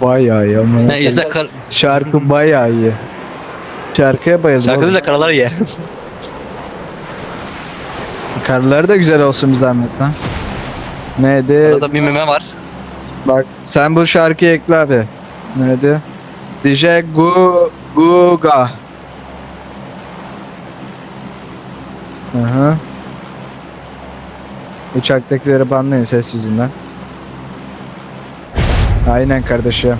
Bayağı iyi ama. Ne izle kar Şarkı bayağı iyi. Şarkıya bayıldım. şarkıda da karalar ye. Karıları da güzel olsun bir zahmet lan. Neydi? Arada bir meme var. Bak sen bu şarkıyı ekle abi. Neydi? DJ Gu Guga. Aha. Uçaktakileri banlayın ses yüzünden. Aynen kardeşim.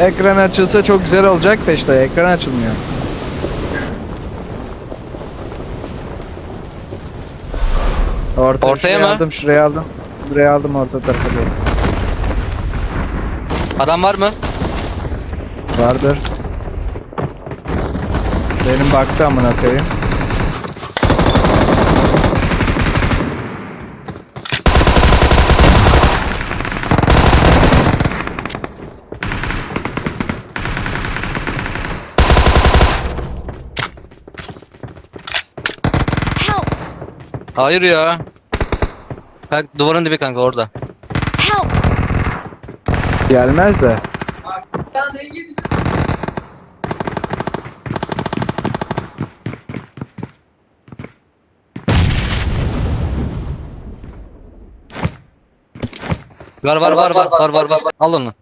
Ekran açılsa çok güzel olacak da işte ekran açılmıyor. Orta, Ortaya mı? aldım, şuraya aldım. Buraya aldım orta tarafa doğru. Adam var mı? Vardır. Benim baktı amına koyayım. Help! Hayır ya. Kanka, duvarın dibi kanka orada. Help! Gelmez de. Var var var var var var var. Al onu.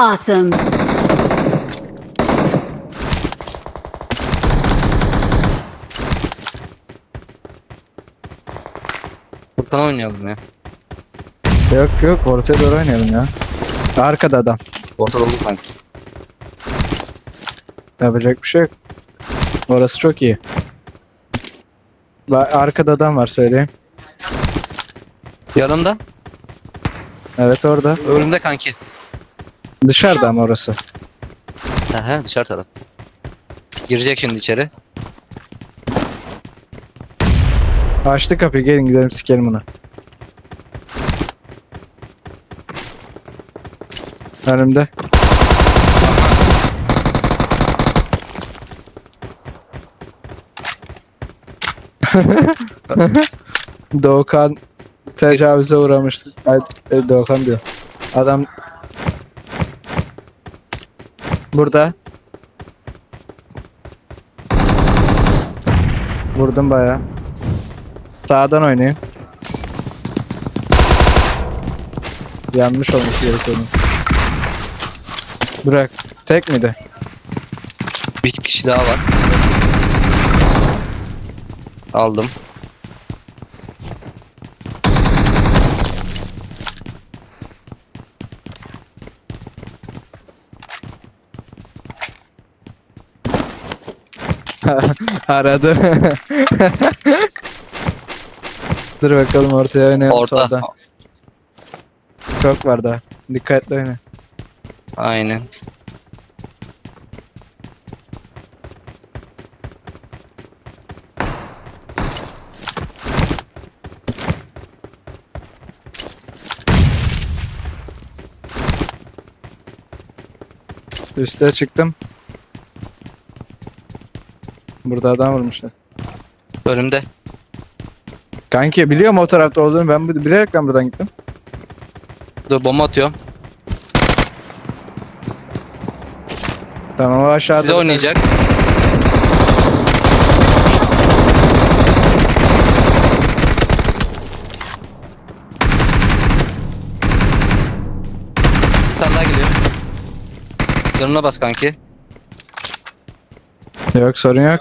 Awesome. Furkan oynayalım ya. Yok yok ortaya doğru oynayalım ya. Arkada adam. Ortada olur kanka. Yapacak bir şey yok. Orası çok iyi. Ba- Arkada adam var söyleyeyim. Yanımda. Evet orada. Önümde kanki. Dışarıda ama orası. Aha dışarı taraf. Girecek şimdi içeri. Açtı kapıyı gelin gidelim sikelim bunu. Önümde. Doğukan tecavüze uğramıştı. Ay, e, Doğukan diyor. Adam burada. Vurdum bayağı. Sağdan oynayın. Yanmış olması gerekiyor. onun. Bırak. Tek miydi? Bir kişi daha var. Aldım. Aradı. Dur bakalım ortaya oynayalım Orta. soldan. Çok var daha. Dikkatli oyna. Aynen. Üste çıktım. Burada adam vurmuşlar. Önümde. Kanki biliyorum o tarafta olduğunu ben bu- bilerekten buradan gittim. Dur bomba atıyorum. Tamam o aşağıda. Size oynayacak. Bir tane daha geliyor. Canına bas kanki. Yok sorun yok.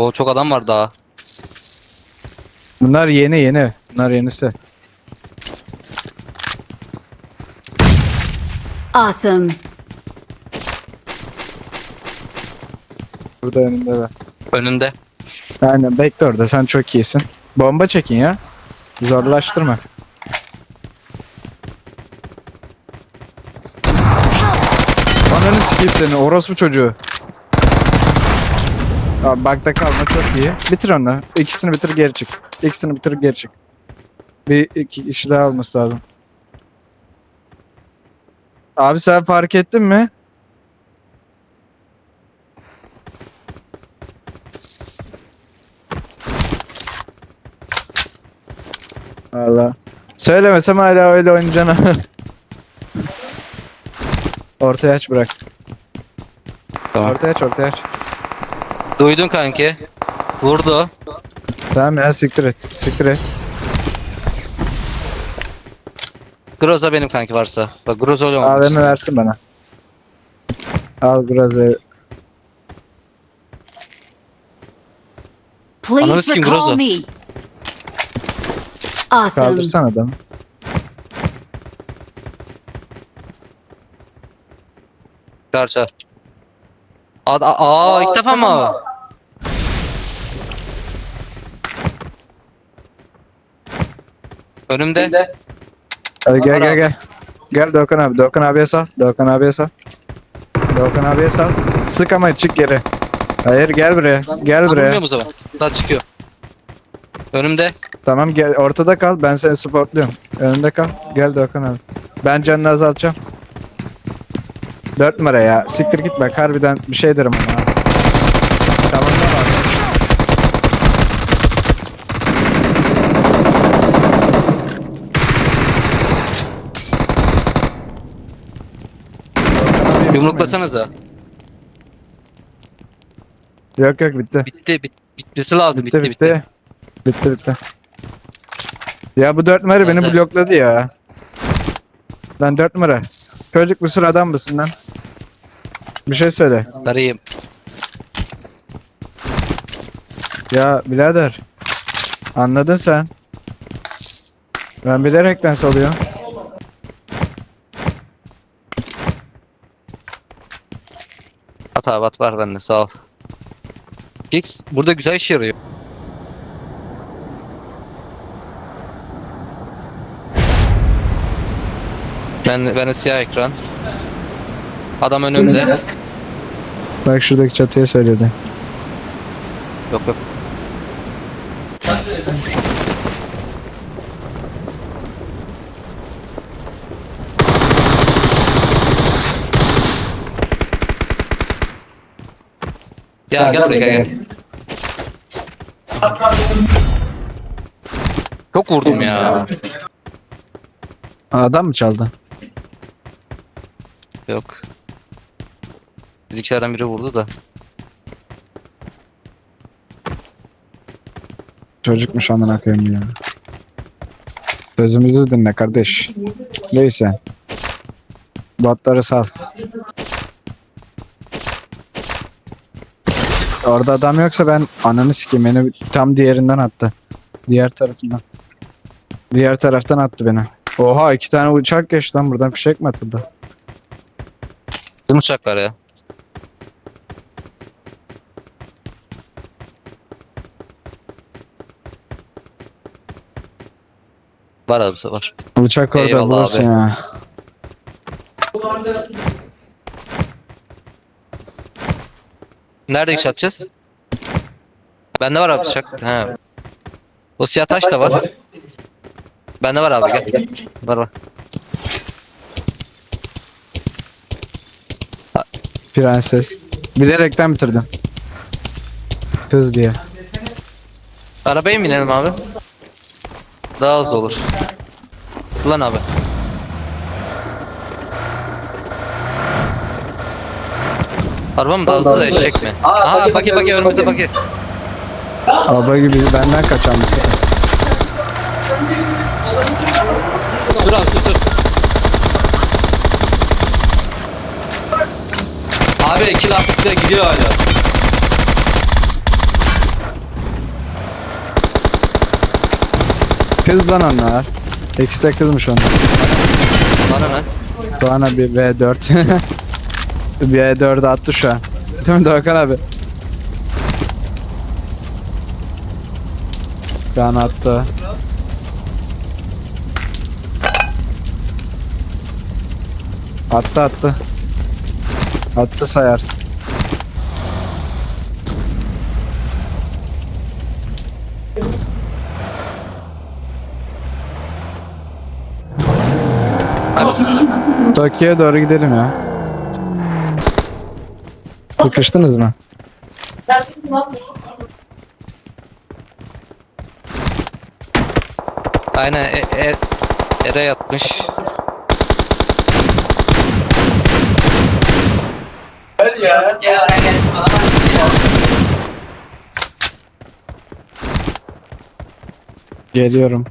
O çok adam var daha. Bunlar yeni yeni. Bunlar yenisi. Awesome. Burada önünde var. Önünde. Aynen bekle orada sen çok iyisin. Bomba çekin ya. Zorlaştırma. Ananı sikeyim seni orospu çocuğu. Abi bakta kalma çok iyi. Bitir onu. İkisini bitir geri çık. İkisini bitir geri çık. Bir iki kişi daha alması lazım. Abi sen fark ettin mi? Allah. Söylemesem hala öyle oynayacaksın. ortaya aç bırak. Tamam. Ortaya aç ortaya aç. Duydun kanki. Vurdu. Tamam ya siktir et. Siktir et. Groza benim kanki varsa. Bak Groza öyle olmuş. AVM versin bana. Al biraz ev. Please Ananı sikeyim, recall Groza. me. Awesome. Kaldırsan adamı. Çağır çağır. Aa, aa, ilk defa mı? Önümde. Hadi gel gel gel. Gel Doğukan abi. Doğukan abiye sal. Doğukan abiye sal. Doğukan abiye sal. Sık ama çık geri. Hayır gel buraya. Gel buraya. mu o zaman? Daha çıkıyor. Önümde. Tamam gel ortada kal. Ben seni supportluyorum. Önünde kal. Gel Doğukan abi. Ben canını azaltacağım. 4 numara ya. Siktir git bak. Harbiden bir şey derim ama. ha. Tamam tamam. Yumruklasanıza. Yok yok bitti. Bitti. Bit, bitmesi lazım. Bitti Bitti bitti. bitti. Bitti bitti. Ya bu 4 numara beni blokladı ya. Lan 4 numara. Çocuk mısın adam mısın lan? Bir şey söyle. Arayayım. Ya birader. Anladın sen. Ben bilerekten salıyorum. At abi at var bende sağ ol. X burada güzel işe yarıyor. Ben ben de siyah ekran. Adam önümde. Bak şuradaki çatıya söyledi. Yok yok. Ya gel buraya gel gel. Çok vurdum ya. Adam mı çaldı? Yok. Bizimkilerden biri vurdu da. Çocukmuş amına koyayım ya. Sözümüzü dinle kardeş. Neyse. Botları sal. Orada adam yoksa ben ananı sikeyim beni tam diğerinden attı. Diğer tarafından. Diğer taraftan attı beni. Oha iki tane uçak geçti lan buradan fişek mi atıldı? Bizim uçaklar ya. Var abi var. Uçak orada Eyvallah bulursun abi. ya. Nerede iş atacağız? Bende var abi uçak. He. O siyah taş da var. Bende var abi gel. Var var. Prenses. Bilerekten bitirdim. Kız diye. Arabaya mı binelim abi? Daha hızlı olur. Ulan abi. Araba mı daha hızlı eşek mi? Aa baki baki önümüzde baki. Baba gibi benden kaçan bir şey. Dur abi dur dur. Abi iki lastikle gidiyor hala. Kız lan onlar. İkisi de kızmış onlar. Bana ne? Doğan abi V4. Bir V4 attı şu an. Değil mi Doğukan abi? Şu an attı. Attı attı. Attı sayar. Tokyo'ya doğru gidelim ya. Sıkıştınız mı? Aynen e, e, Ere yatmış. Geliyorum.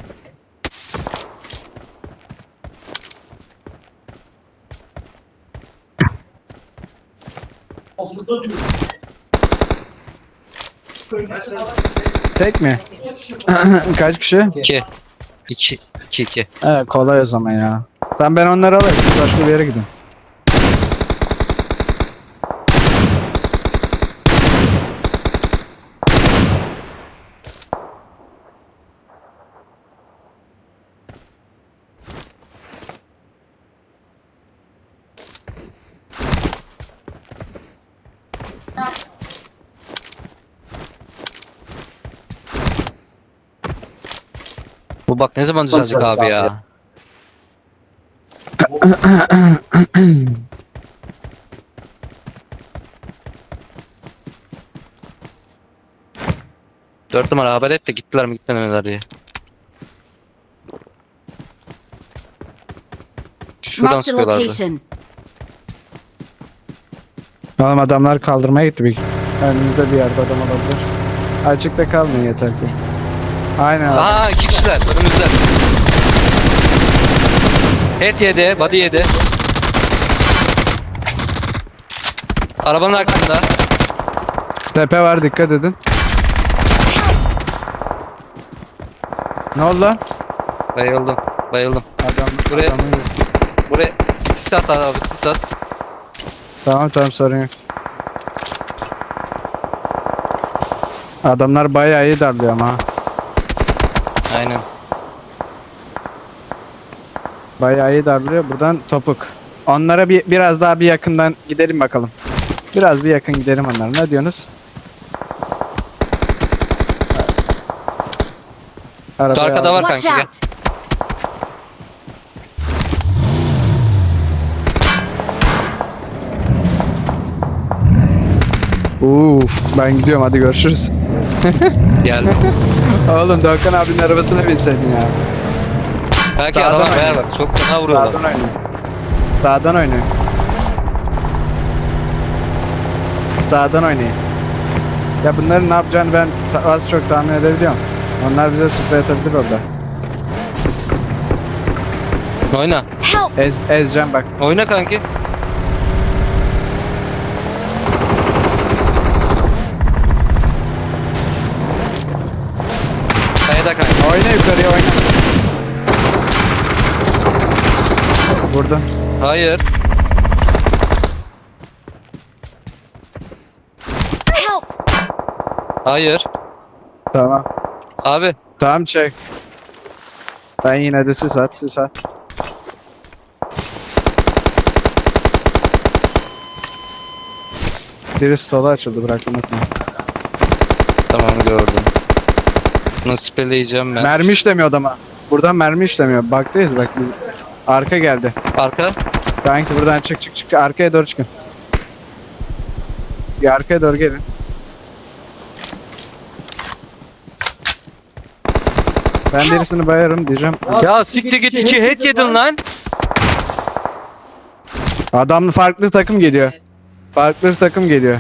Tek mi? Kaç kişi? 2 2 2 2. Evet kolay o zaman ya. Tamam ben onları alayım. Başka bir yere gidin. Bu bak ne zaman düzelecek abi ya? Dört numara haber et de gittiler mi gitmediler diye. Şuradan sıkıyorlardı. location. Oğlum adamlar kaldırmaya gitti bir. Önümüzde bir yerde adam olabilir. Açıkta kalmayın yeter ki. Aynen abi. Aha iki kişiler önümüzde. Head yedi, body yedi. Arabanın arkasında. Tepe var dikkat edin. Ne oldu lan? Bayıldım, bayıldım. Adam Buraya- adamı- Buraya sis at abi, sis at. Tamam tamam sorun yok. Adamlar bayağı iyi darlıyor ama ha. Aynen. Bayağı iyi darlıyor. Buradan topuk. Onlara bir biraz daha bir yakından gidelim bakalım. Biraz bir yakın gidelim onlara. Ne diyorsunuz? Arabaya arkada var. Kanki, gel. Uf, ben gidiyorum hadi görüşürüz. Geldim. Oğlum Doğukan abinin arabasına binseydin ya. Kanki Sağdan oynuyor. bayağı bak, çok fena vuruyorlar. Sağdan oynuyor. Sağdan oynuyor. Sağdan oynuyor. Ya bunların ne yapacağını ben ta- az çok tahmin edebiliyorum. Onlar bize sprey atabilir orada. Oyna, Help! Ez, ezeceğim bak. oyna kanki. Yukarıya oyna. Burada. Hayır. Hayır. Tamam. Abi. Tamam çek. Ben yine de sis at, sis at. Birisi sola açıldı bırak unutma. Tamam gördüm. Nasıl spelleyeceğim ben? Mermi işlemiyor adama. Buradan mermi işlemiyor. Baktayız bak. biz- Arka geldi. Arka. Kanki buradan çık çık çık. Arkaya doğru çıkın. Bir arkaya doğru gelin. Ben birisini bayarım diyeceğim. Ya siktir git iki head yedin lan. Adam farklı takım geliyor. Farklı takım geliyor.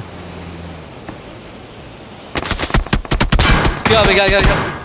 Sıkıyor abi gel gel gel.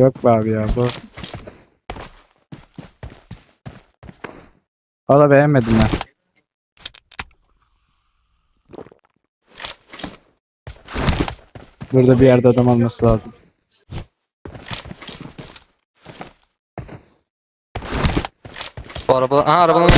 Yok be abi ya bu. Valla beğenmedim ben. Burada bir yerde adam olması lazım. Bu arabadan... Aha arabadan...